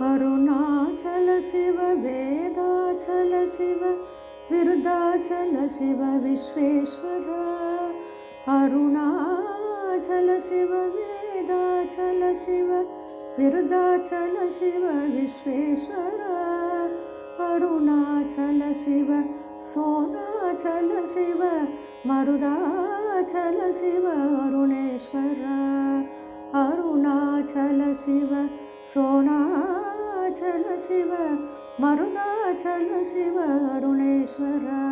अरुणाचल शिव वेदाचल शिव विरुदाचल शिव विश्वेश्वर। अरुणाचल शिव वेदाचल शिव विरुदाचल शिव विश्वेश्वर। अरुणाचल शिव सोनाचल शिव मरुदाचल शिव अरुणेश्वर அருணாச்சல சிவ சோனாச்சல சிவ மருதாச்சல சிவ அருணேஸ்வரா.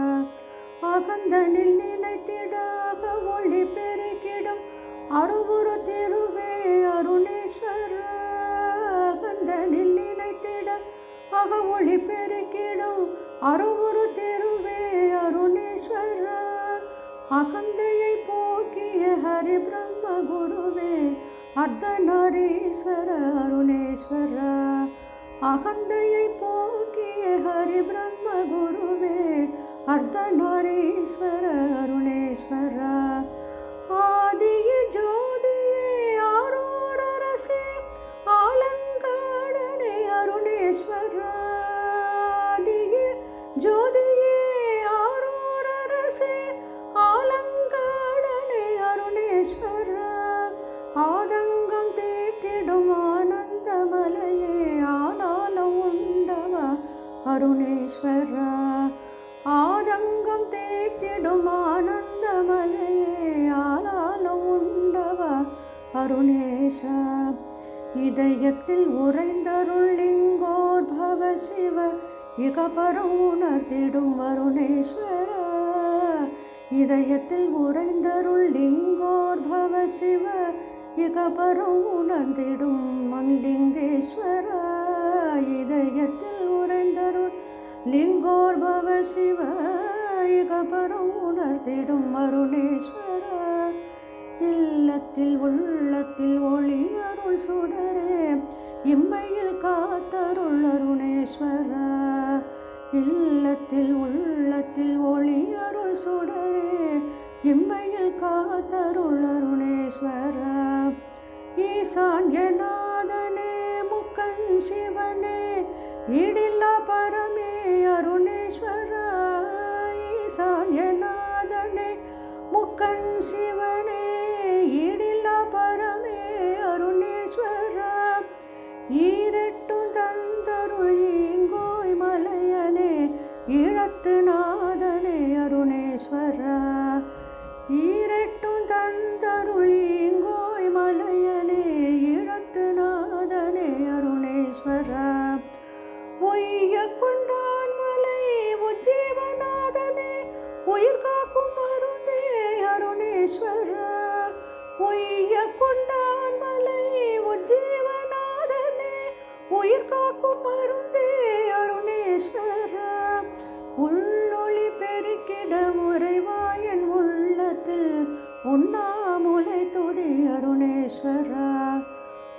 அகந்தனில் நிலைத்திடாக ஒளி பெருகிடும் அருபுரு திருவே அருணேஸ்வரா. அகந்தனில் நிலைத்திட அக ஒளி பெருக்கிடும் அருவுரு திருவே அருணேஸ்வரா. அகந்தையை போக்கிய ஹரி பிரம்ம குருவே அர்த்தநாரீஸ்வர அருணேஸ்வர அகந்தையை போக்கிய ஹரி பிரம்ம குருவே அர்த்தநாரீஸ்வர அருணேஸ்வர ஆதிய ஜோ அருணேஸ்வரா ஆதங்கம் தேத்திடும் ஆனந்தமலையே ஆனாலும் உண்டவா அருணேஷ இதயத்தில் உறைந்தருளிங்கோர் பவ சிவ இகபரம் உணர்த்திடும் அருணேஸ்வர. இதயத்தில் உறைந்தருள் லிங்கோர் பவ சிவ இகபரம் உணர்ந்திடும் மன்லிங்கேஸ்வர. இதயத்தில் உறைந்தருள் லிங்கோர்பவ சிவ இகபரம் உணர்த்திடும் அருணேஸ்வர இல்லத்தில் உள்ளத்தில் ஒளி அருள் சுடரே இம்மையில் காத்தருள் அருணேஸ்வர இல்லத்தில் உள்ளத்தில் ஒளி அருள் சுடரே இம்மையில் காத்தருள் அருணேஸ்வர ஈசான்யநாதனே முக்கன் சிவனே ஈடில்லா பரமே அருணேஸ்வர ஈசான்யநாதனே முக்கன் சிவனே ஈடில்லா பரமே அருணேஸ்வர ஈரட்டும் உயிர் மருந்தே அருணேஸ்வர. உள்ளொளி பெருக்கிட முறைவாயன் உள்ளத்தில் உண்ணாமுலை துதி அருணேஸ்வரா.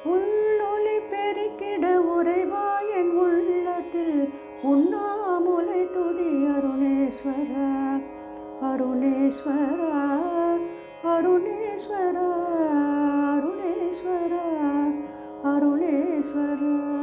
உள்ளொளி பெருக்கிட உறைவாயன் உள்ளத்தில் உண்ணாமுலை துதி அருணேஸ்வரா. அருணேஸ்வரா அருணேஸ்வரா அருணேஸ்வரா அருணேஸ்வரா.